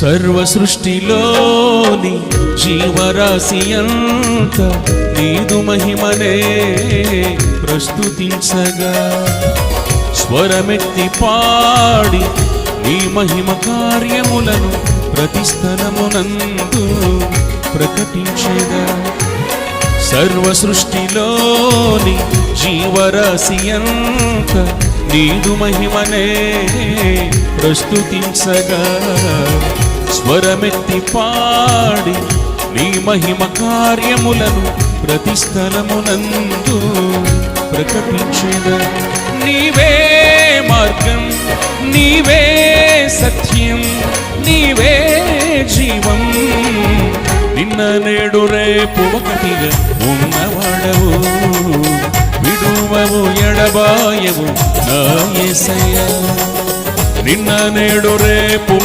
సర్వ సృష్టిలోని జీవరాశి అంత నీదు మహిమనే ప్రస్తుతించగా. స్వరమెత్తి పాడి నీ మహిమ కార్యములను ప్రతిస్థలమునందు ప్రకటించగా. సర్వ సృష్టిలోని జీవరాశి అంత నీదు మహిమనే ప్రస్తుతించగా. స్వరమెత్తి పాడి నీ మహిమ కార్యములను ప్రతి స్థలమునందు ప్రకటించిన నీవే మార్గం నీవే సత్యం నీవే జీవం. నిన్న నేడు రేపు ఒకటిగా ఉన్నవాడవు విడువవు ఎడబాయవు నా యేసయ్య నిన్న నేడు రేపు